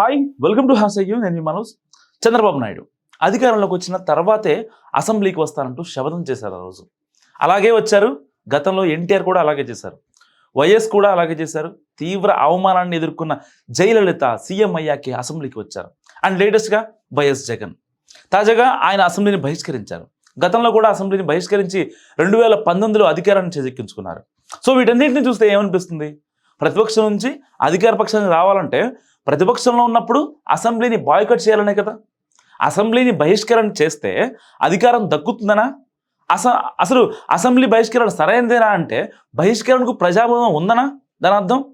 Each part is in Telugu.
హాయ్ వెల్కమ్ టు హాసయ్యూ నేను మీ మనోజ్. చంద్రబాబు నాయుడు. అధికారంలోకి వచ్చిన తర్వాతే అసెంబ్లీకి వస్తానంటూ శపథం చేశారు ఆ రోజు. అలాగే వచ్చారు. గతంలో ఎన్టీఆర్ కూడా అలాగే చేశారు. వైఎస్ కూడా అలాగే చేశారు. తీవ్ర అవమానాన్ని ఎదుర్కొన్న జయలలిత సీఎం అయ్యాకే అసెంబ్లీకి వచ్చారు. అండ్ లేటెస్ట్గా వైఎస్ జగన్. తాజాగా ఆయన అసెంబ్లీని బహిష్కరించారు. గతంలో కూడా అసెంబ్లీని బహిష్కరించి రెండు వేల పంతొమ్మిదిలో అధికారాన్ని చేజెక్కించుకున్నారు. సో వీటన్నింటిని చూస్తే ఏమనిపిస్తుంది? ప్రతిపక్షం నుంచి అధికార పక్షానికి రావాలంటే ప్రతిపక్షంలో ఉన్నప్పుడు అసెంబ్లీని బాయ్కట్ చేయాలనే కదా? అసెంబ్లీని బహిష్కరణ చేస్తే అధికారం దక్కుతుందనా? అస అసలు అసెంబ్లీ బహిష్కరణ సరైనదేనా అంటే బహిష్కరణకు ప్రజాబోధం ఉందనా? దాని అర్థం?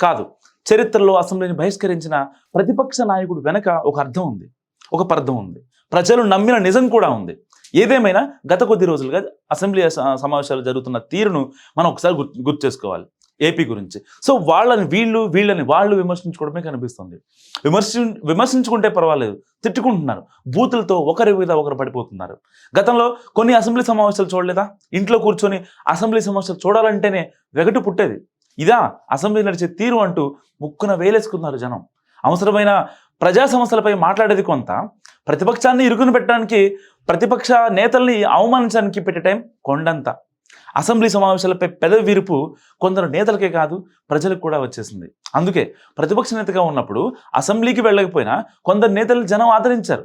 కాదు. చరిత్రలో అసెంబ్లీని బహిష్కరించిన ప్రతిపక్ష నాయకుడు వెనక ఒక అర్థం ఉంది. ఒక పర్థం ఉంది. ప్రజలు నమ్మిన నిజం కూడా ఉంది. ఏదేమైనా గత కొద్ది రోజులుగా అసెంబ్లీ స- సమావేశాలు జరుగుతున్న తీరును మనం ఒకసారి గుర్తు గుర్తు చేసుకోవాలి. ఏపీ గురించి. సో వాళ్ళని వీళ్ళు వీళ్ళని వాళ్ళు విమర్శించుకోవడమే కనిపిస్తుంది. విమర్శి విమర్శించుకుంటే పర్వాలేదు. తిట్టుకుంటున్నారు. బూతులతో ఒకరి మీద ఒకరు పడిపోతున్నారు. గతంలో కొన్ని అసెంబ్లీ సమావేశాలు చూడలేదా? ఇంట్లో కూర్చొని అసెంబ్లీ సమావేశాలు చూడాలంటేనే వెగటు పుట్టేది. ఇదా అసెంబ్లీ నడిచే తీరు అంటూ ముక్కున వేలేసుకున్నారు జనం. అవసరమైన ప్రజా సమస్యలపై మాట్లాడేది కొంత. ప్రతిపక్షాన్ని ఇరుకుని పెట్టడానికి ప్రతిపక్ష నేతల్ని అవమానించడానికి పెట్టే టైం కొండంత. అసెంబ్లీ సమావేశాలపై పెదవి విరుపు కొందరు నేతలకే కాదు ప్రజలకు కూడా వచ్చేసింది. అందుకే ప్రతిపక్ష నేతగా ఉన్నప్పుడు అసెంబ్లీకి వెళ్ళకపోయినా కొందరు నేతలు జనం ఆదరించారు.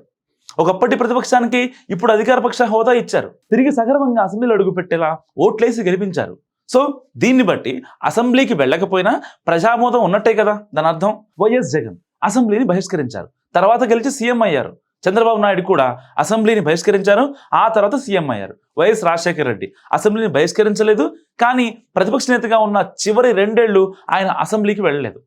ఒకప్పటి ప్రతిపక్షానికి ఇప్పుడు అధికార పక్ష హోదా ఇచ్చారు. తిరిగి సగర్వంగా అసెంబ్లీలో అడుగుపెట్టేలా ఓట్లేసి గెలిపించారు. సో దీన్ని బట్టి అసెంబ్లీకి వెళ్ళకపోయినా ప్రజామోదం ఉన్నట్టే కదా దాని అర్థం. వైఎస్ జగన్ అసెంబ్లీని బహిష్కరించారు. తర్వాత గెలిచి సీఎం అయ్యారు. చంద్రబాబు నాయుడు కూడా అసెంబ్లీని బహిష్కరించారు. ఆ తర్వాత సీఎం అయ్యారు. వైఎస్ రాజశేఖర రెడ్డి అసెంబ్లీని బహిష్కరించలేదు. కానీ ప్రతిపక్ష నేతగా ఉన్న చివరి రెండేళ్ళు ఆయన అసెంబ్లీకి వెళ్ళలేదు.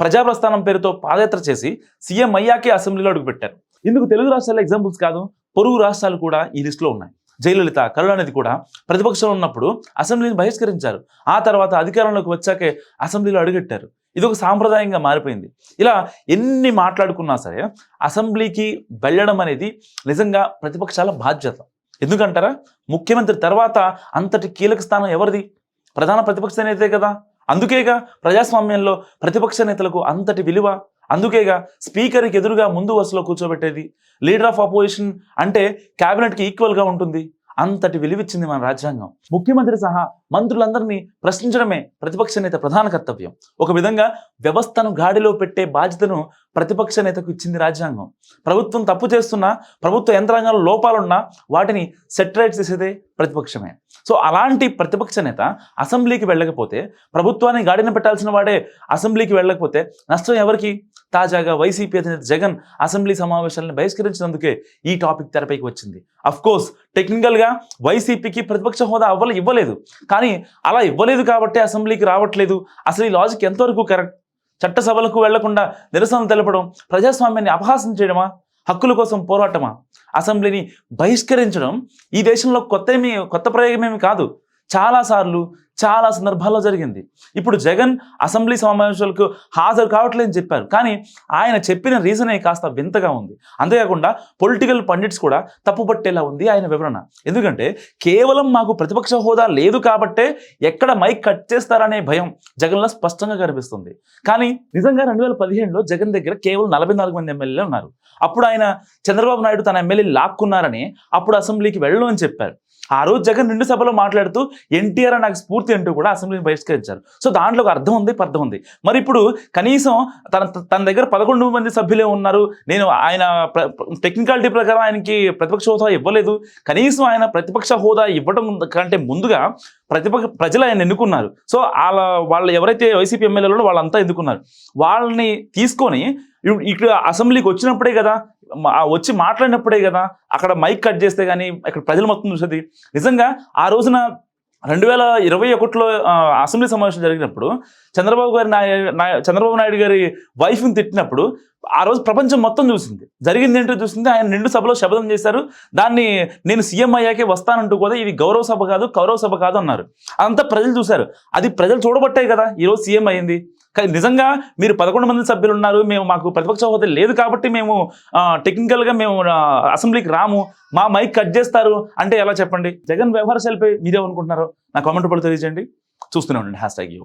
ప్రజాప్రస్థానం పేరుతో పాదయాత్ర చేసి సీఎం అయ్యాకే అసెంబ్లీలో అడుగుపెట్టారు. ఇందుకు తెలుగు రాష్ట్రాల ఎగ్జాంపుల్స్ కాదు పొరుగు రాష్ట్రాలు కూడా ఈ లిస్టులో ఉన్నాయి. జయలలిత కరుణానిధి కూడా ప్రతిపక్షంలో ఉన్నప్పుడు అసెంబ్లీని బహిష్కరించారు. ఆ తర్వాత అధికారంలోకి వచ్చాకే అసెంబ్లీలో అడుగెట్టారు. ఇది ఒక సాంప్రదాయంగా మారిపోయింది. ఇలా ఎన్ని మాట్లాడుకున్నా సరే అసెంబ్లీకి వెళ్ళడం అనేది నిజంగా ప్రతిపక్షాల బాధ్యత. ఎందుకంటారా? ముఖ్యమంత్రి తర్వాత అంతటి కీలక స్థానం ఎవరిది? ప్రధాన ప్రతిపక్ష నేతే కదా. అందుకేగా ప్రజాస్వామ్యంలో ప్రతిపక్ష నేతలకు అంతటి విలువ? అందుకేగా స్పీకర్కి ఎదురుగా ముందు వరుసలో కూర్చోబెట్టేది? లీడర్ ఆఫ్ అపోజిషన్ అంటే క్యాబినెట్కి ఈక్వల్గా ఉంటుంది. అంతటి విలువిచ్చింది మన రాజ్యాంగం. ముఖ్యమంత్రి సహా మంత్రులందరినీ ప్రశ్నించడమే ప్రతిపక్ష నేత ప్రధాన కర్తవ్యం. ఒక విధంగా వ్యవస్థను గాడిలో పెట్టే బాధ్యతను ప్రతిపక్ష నేతకు ఇచ్చింది రాజ్యాంగం. ప్రభుత్వం తప్పు చేస్తున్నా ప్రభుత్వ యంత్రాంగంలో లోపాలున్నా వాటిని సెటరేట్ చేసేదే ప్రతిపక్షమే. సో అలాంటి ప్రతిపక్ష నేత అసెంబ్లీకి వెళ్ళకపోతే ప్రభుత్వాన్ని గాడిన పెట్టాల్సిన వాడే అసెంబ్లీకి వెళ్ళకపోతే నష్టం ఎవరికి? తాజాగా వైసీపీ అధినేత జగన్ అసెంబ్లీ సమావేశాలను బహిష్కరించినందుకే ఈ టాపిక్ తెరపైకి వచ్చింది. అఫ్ కోర్స్ టెక్నికల్గా వైసీపీకి ప్రతిపక్ష హోదా అవ్వలే ఇవ్వలేదు. కానీ అలా ఇవ్వలేదు కాబట్టి అసెంబ్లీకి రావట్లేదు. అసలు ఈ లాజిక్ ఎంతవరకు కరెక్ట్ చట్టసభలకు వెళ్ళకుండా నిరసన తెలపడం ప్రజాస్వామ్యాన్ని అపహాసం చేయడమా? హక్కుల కోసం పోరాటమా? అసెంబ్లీని బహిష్కరించడం ఈ దేశంలో కొత్త కొత్త ప్రయోగమేమి కాదు. చాలాసార్లు చాలా సందర్భాల్లో జరిగింది. ఇప్పుడు జగన్ అసెంబ్లీ సమావేశాలకు హాజరు కావట్లేదని చెప్పారు. కానీ ఆయన చెప్పిన రీజనే కాస్త వింతగా ఉంది. అంతేకాకుండా పొలిటికల్ పండిట్స్ కూడా తప్పుపట్టేలా ఉంది ఆయన వివరణ. ఎందుకంటే కేవలం మాకు ప్రతిపక్ష హోదా లేదు కాబట్టే ఎక్కడ మైక్ కట్ చేస్తారనే భయం జగన్లో స్పష్టంగా కనిపిస్తుంది. కానీ నిజంగా రెండు వేల పదిహేనులో జగన్ దగ్గర కేవలం నలభై నాలుగు మంది ఎమ్మెల్యేలు ఉన్నారు. అప్పుడు ఆయన చంద్రబాబు నాయుడు తన ఎమ్మెల్యే లాక్కున్నారని అప్పుడు అసెంబ్లీకి వెళ్ళను అని చెప్పారు. ఆ రోజు జగన్ రెండు సభలో మాట్లాడుతూ ఎన్టీఆర్ నాకు స్ఫూర్తి అంటూ కూడా అసెంబ్లీని బహిష్కరించారు. సో దాంట్లో ఒక అర్థం ఉంది పర్థం ఉంది. మరి ఇప్పుడు కనీసం తన తన దగ్గర పదకొండు మంది సభ్యులే ఉన్నారు. నేను ఆయన టెక్నికాలిటీ ప్రకారం ఆయనకి ప్రతిపక్ష హోదా ఇవ్వలేదు. కనీసం ఆయన ప్రతిపక్ష హోదా ఇవ్వడం కంటే ముందుగా ప్రతిపక్ష ప్రజలు ఆయన ఎన్నుకున్నారు. సో వాళ్ళ వాళ్ళు ఎవరైతే వైసీపీ ఎమ్మెల్యేలో వాళ్ళంతా ఎన్నుకున్నారు. వాళ్ళని తీసుకొని ఇక్కడ అసెంబ్లీకి వచ్చినప్పుడే కదా వచ్చి మాట్లాడినప్పుడే కదా అక్కడ మైక్ కట్ చేస్తే కానీ ఇక్కడ ప్రజలు మొత్తం చూసేది. నిజంగా ఆ రోజున రెండు వేల ఇరవై ఒకటిలో అసెంబ్లీ సమావేశం జరిగినప్పుడు చంద్రబాబు గారి చంద్రబాబు నాయుడు గారి వైఫ్ని తిట్టినప్పుడు ఆ రోజు ప్రపంచం మొత్తం చూసింది. జరిగింది ఏంటో చూసింది ఆయన నిండు సభలో శపథం చేశారు. దాన్ని నేను సీఎం అయ్యాకే వస్తానంటూ కూడా ఇది గౌరవ సభ కాదు కౌరవ సభ కాదు అన్నారు. అదంతా ప్రజలు చూశారు. అది ప్రజలు చూడబట్టే కదా ఈరోజు సీఎం అయింది. నిజంగా మీరు పదకొండు మంది సభ్యులు ఉన్నారు మేము మాకు ప్రతిపక్ష హోదా లేదు కాబట్టి మేము టెక్నికల్గా మేము అసెంబ్లీకి రాము మా మైక్ కట్ చేస్తారు అంటే ఎలా చెప్పండి? జగన్ వ్యవహార శైలిపై మీరేమనుకుంటున్నారో నా కామెంట్ పడి తెలియజేయండి. చూస్తూనే ఉండండి హ్యాష్ ట్యాగ్ యూ